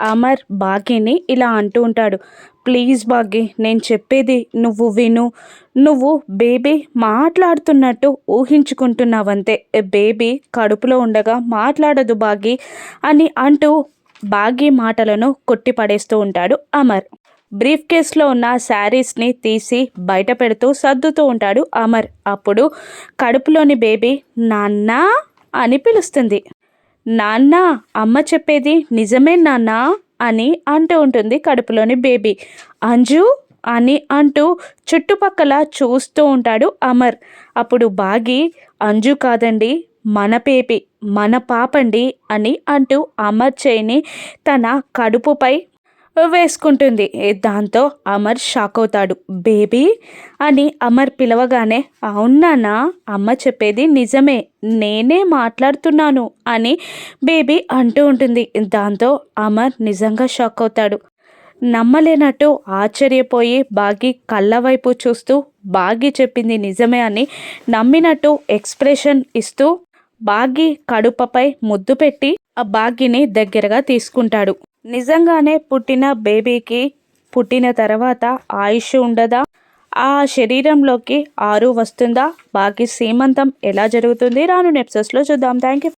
అమర్ భాగ్యని ఇలా అంటూ ఉంటాడు. ప్లీజ్ భాగ్య నేను చెప్పేది నువ్వు విను. నువ్వు బేబీ మాట్లాడుతున్నట్టు ఊహించుకుంటున్నావంతే. బేబీ కడుపులో ఉండగా మాట్లాడదు భాగ్య అని అంటూ భాగ్య మాటలను కొట్టిపడేస్తూ ఉంటాడు అమర్. బ్రీఫ్ కేస్లో ఉన్న శారీస్ని తీసి బయట పెడుతూ సర్దుతూ ఉంటాడు అమర్. అప్పుడు కడుపులోని బేబీ నాన్న అని పిలుస్తుంది. నాన్న అమ్మ చెప్పేది నిజమే నాన్న అని అంటూ ఉంటుంది కడుపులోని బేబీ. అంజు అని అంటూ చుట్టుపక్కల చూస్తూ ఉంటాడు అమర్. అప్పుడు బాగి అంజు కాదండి మన పేపి మన పాపండి అని అంటూ అమర్ చేయిని తన కడుపుపై వేసుకుంటుంది. దాంతో అమర్ షాక్ అవుతాడు. బేబీ అని అమర్ పిలవగానే అవునానా అమ్మ చెప్పేది నిజమే. నేనే మాట్లాడుతున్నాను అని బేబీ అంటూ ఉంటుంది. దాంతో అమర్ నిజంగా షాక్ అవుతాడు. నమ్మలేనట్టు ఆశ్చర్యపోయి బాగి కళ్ళ వైపు చూస్తూ బాగి చెప్పింది నిజమే అని నమ్మినట్టు ఎక్స్ప్రెషన్ ఇస్తూ బాగి కడుపపై ముద్దు పెట్టి ఆ బాగిని దగ్గరగా తీసుకుంటాడు. నిజంగానే పుట్టిన బేబీకి పుట్టిన తర్వాత ఆయుష్ ఉండదా? ఆ శరీరంలోకి ఆరు వస్తుందా? బాకీ సీమంతం ఎలా జరుగుతుంది? రాను నెప్సెస్లో చూద్దాం. Thank you